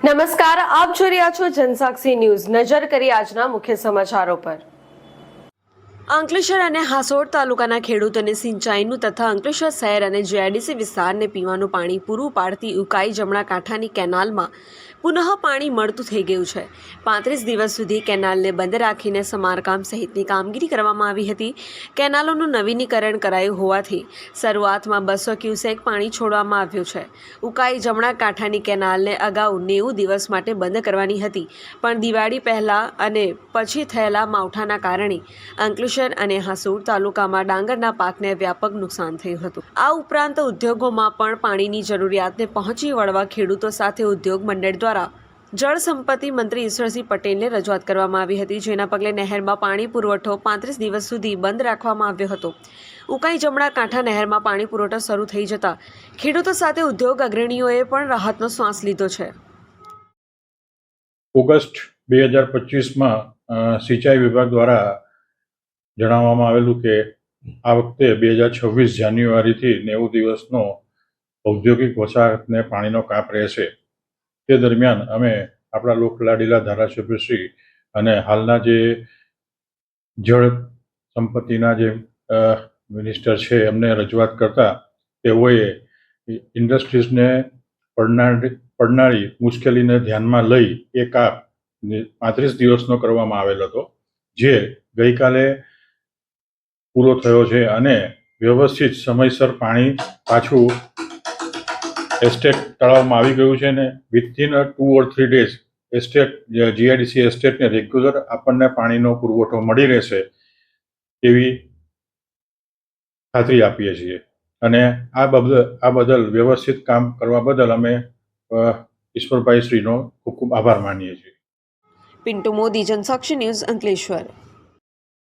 નમસ્કાર, આપ જોઈ રહ્યા છો જનસાક્ષી ન્યૂઝ. નજર કરી આજના મુખ્ય સમાચારો પર. અંકલેશ્વર અને હાસોડ તાલુકાના ખેડૂતોને સિંચાઈનું તથા અંકલેશ્વર શહેર અને જીઆઈડીસી વિસ્તારને પીવાનું પાણી પૂરું પાડતી ઉકાઈ જમણા કાંઠાની કેનાલમાં પુનઃ પાણી મળતું થઈ ગયું છે. પાંત્રીસ દિવસ સુધી કેનાલને બંધ રાખીને સમારકામ સહિતની કામગીરી કરવામાં આવી હતી. કેનાલોનું નવીનીકરણ કરાયું હોવાથી શરૂઆતમાં બસો ક્યુસેક પાણી છોડવામાં આવ્યું છે. ઉકાઈ જમણા કાંઠાની કેનાલને અગાઉ નેવું દિવસ માટે બંધ કરવાની હતી. પણ દિવાળી પહેલાં અને પછી થયેલા માવઠાના કારણે અંકલેશ્વર અને હાસુર તાલુકામાં ડાંગરના પાકને વ્યાપક નુકસાન થયું હતું. આ ઉપરાંત ઉદ્યોગોમાં પણ પાણીની જરૂરિયાતને પહોંચી વળવા ખેડૂતો સાથે ઉદ્યોગ મંડળ દ્વારા જળ સંપત્તિ મંત્રી ઈશ્વરસિંહ પટેલને રજૂઆત કરવામાં આવી હતી, જેના પગલે નહેરમાં પાણી પુરવઠો પાંત્રીસ દિવસ સુધી બંધ રાખવામાં આવ્યો હતો. ઉકાઈ જમણા કાંઠા નહેરમાં પાણી પુરવઠો શરૂ થઈ જતા ખેડૂતો સાથે ઉદ્યોગ અગ્રણીઓએ પણ રાહતનો શ્વાસ લીધો છે. ઓગસ્ટ બે હજાર પચીસમાં સિંચાઈ વિભાગ દ્વારા જણાવવામાં આવેલું કે આ વખતે બે હજાર છવ્વીસ જાન્યુઆરીથી નેવું દિવસનો ઔદ્યોગિક વસાહતને પાણીનો કાપ રહેશે. તે દરમિયાન અમે આપણા લોકલાડીલા ધારાસભ્યશ્રી અને હાલના જે જળ સંપત્તિના જે મિનિસ્ટર છે, એમને રજૂઆત કરતા તેઓએ ઇન્ડસ્ટ્રીઝને પડનારી પડનારી મુશ્કેલીને ધ્યાનમાં લઈ એ કાપ પાંત્રીસ દિવસનો કરવામાં આવેલ હતો, જે ગઈકાલે પૂરો થયો છે અને વ્યવસ્થિત સમયસર પાણી પાછું એસ્ટેટ તળાવમાં આવી ગયું છે ને within two or three days estate GIDC એસ્ટેટને regular આપણને પાણીનો પુરવઠો મળી રહેશે એવી ખાતરી આપીએ છીએ. અને આ બદલ આ બદલ વ્યવસ્થિત કામ કરવા બદલ અમે ઈશ્વરભાઈ શ્રીનો ખૂબ ખૂબ આભાર માનીએ છીએ. પિન્ટુ મોદી, જનસાક્ષી ન્યૂઝ અંકલેશ્વર.